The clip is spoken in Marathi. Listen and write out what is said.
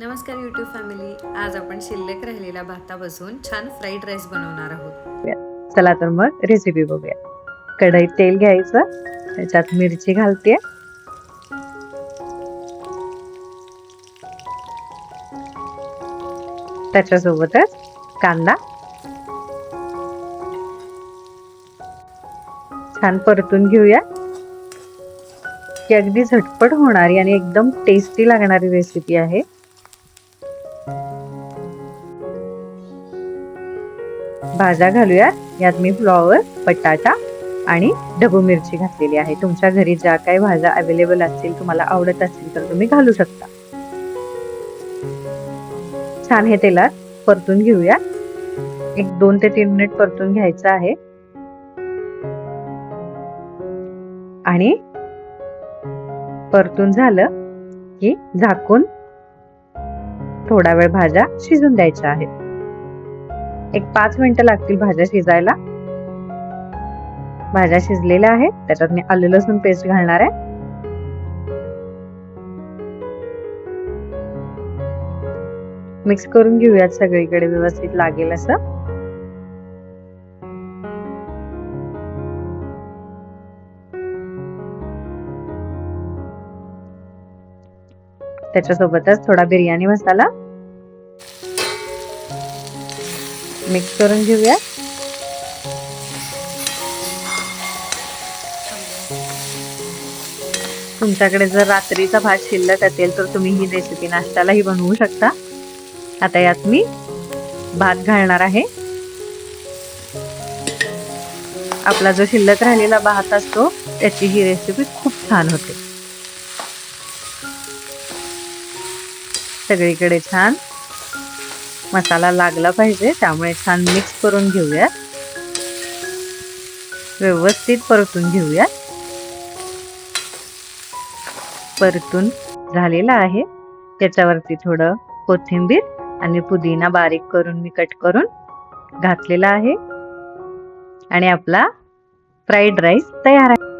नमस्कार यूट्यूब फॅमिली आज आपण शिल्लक राहिलेल्या भातापासून छान फ्राईड राईस बनवणार आहोत. चला तर मग रेसिपी बघूया. कढईत तेल घ्यायचं त्याच्यात मिरची घालते. त्याच्यासोबतच कांदा. छान परतून घेऊया. ही अगदी झटपट होणारी आणि एकदम टेस्टी लागणारी रेसिपी आहे. भाज्या घालूयात. यात मी फ्लॉवर बटाटा आणि ढबू मिरची घातलेली आहे. तुमच्या घरी ज्या काही भाज्या अवेलेबल असतील तुम्हाला आवडत असतील तर तुम्ही घालू शकता. छान हे तेलात परतून घेऊया एक दोन ते तीन मिनिट परतून घ्यायचं आहे. आणि परतून झालं की झाकून थोडा वेळ भाज्या शिजून द्यायच्या आहेत. एक पाच मिनिटं लागतील भाज्या शिजायला. भाज्या शिजलेल्या आहेत त्याच्यात मी आलं लसूण पेस्ट घालणार आहे. मिक्स करून घेऊयात सगळीकडे व्यवस्थित लागेल असं. त्याच्यासोबतच थोडा बिर्याणी मसाला. मिक्स करून घेऊया. तुमच्याकडे जर रात्रीचा भात शिल्लक असेल तर तुम्ही ही रेसिपी नाश्त्यालाही बनवू शकता. आता यात मी भात घालणार आहे. आपला जो शिल्लक राहिलेला भात असतो त्याची ही रेसिपी खूप छान होते. सगळीकडे छान मसाला लागला पाहिजे त्यामुळे छान मिक्स करून घेऊया. व्यवस्थित परतून घेऊया. परतून झालेला आहे. त्याच्यावरती थोडं कोथिंबीर आणि पुदिना बारीक करून मी कट करून घातलेला आहे. आणि आपला फ्राईड राईस तयार आहे.